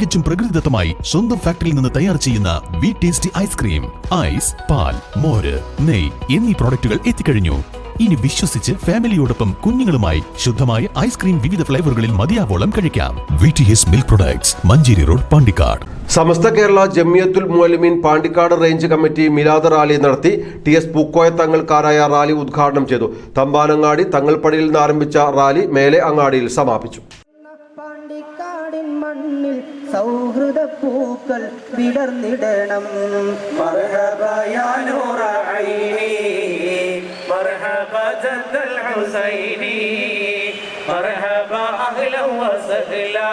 തികച്ചും പ്രകൃതിദത്തമായി സ്വന്തം ഫാക്ടറിയിൽ നിന്ന് തയ്യാർ ചെയ്യുന്ന വി ടേസ്റ്റി ഐസ്ക്രീം ഐസ് പാൽ മോര് നെയ് എന്നീ പ്രോഡക്റ്റുകൾ എത്തിക്കഴിഞ്ഞു. ഇനി വിശ്വസിച്ച് ഫാമിലിയോടൊപ്പം കുഞ്ഞുങ്ങളുമായി ശുദ്ധമായ ഐസ്ക്രീം വിവിധ ഫ്ലേവറുകളിൽ മതിയാവോളം കഴിക്കാം. V T S milk products Manjeri road Pandikkad. Samastha Kerala Jamiyathul Muallimeen Pandikkad range committee Milad rally നടത്തി ടി എസ് പൂക്കോയ തങ്ങൾക്കാരായ റാലി ഉദ്ഘാടനം ചെയ്തു. തമ്പാനങ്ങാടി തങ്ങൾപ്പടിയിൽ നിന്ന് ആരംഭിച്ച റാലി മേലെ അങ്ങാടിയിൽ സമാപിച്ചു. മണ്ണിൽ സൗഹൃദ പൂക്കൾ വിടർന്നിടണം مرحبا يا نور عيني مرحبا جد الحسيني مرحبا اهلا وسهلا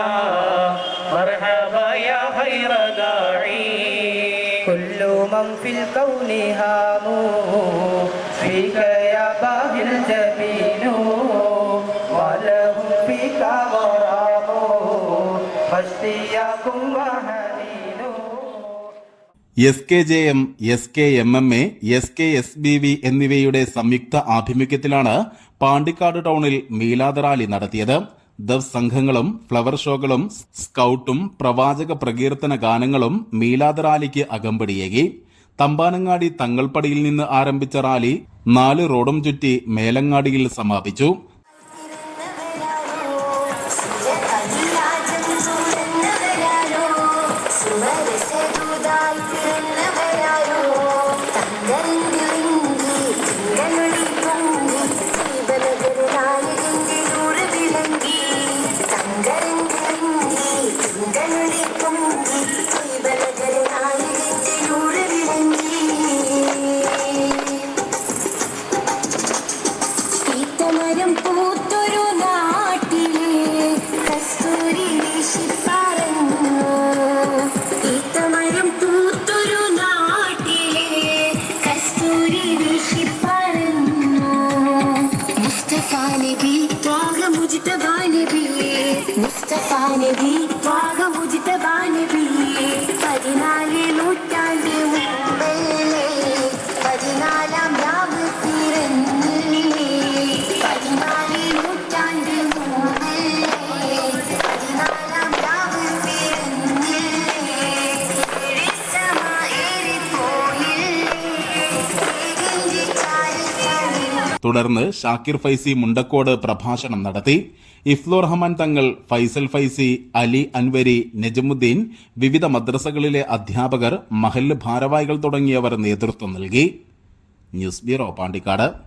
مرحبا يا خير داعي كل من في الكون هاموا فيك يا باهي الجبين S K J M S K M M A S K S B V എന്നിവയുടെ സംയുക്ത ആഭിമുഖ്യത്തിലാണ് പാണ്ടിക്കാട് ടൗണിൽ മീലാദ് റാലി നടത്തിയത്. ദവ് സംഘങ്ങളും ഫ്ലവർ ഷോകളും സ്കൌട്ടും പ്രവാചക പ്രകീർത്തന ഗാനങ്ങളും മീലാദ് റാലിക്ക് അകമ്പടിയേകി. തമ്പാനങ്ങാടി തങ്ങൾപ്പടിയിൽ നിന്ന് ആരംഭിച്ച റാലി നാല് റോഡും ചുറ്റി മേലങ്ങാടിയിൽ സമാപിച്ചു. divine be Mustafa തുടർന്ന് ഷാക്കിർ ഫൈസി മുണ്ടക്കോട് പ്രഭാഷണം നടത്തി. ഇഫ്ലോ റഹ്മാൻ തങ്ങൾ ഫൈസൽ ഫൈസി അലി അൻവരി നജമുദ്ദീൻ വിവിധ മദ്രസകളിലെ അധ്യാപകർ മഹല്ല് ഭാരവാഹികൾ തുടങ്ങിയവർ നേതൃത്വം നൽകി. News bureau Pandikkad.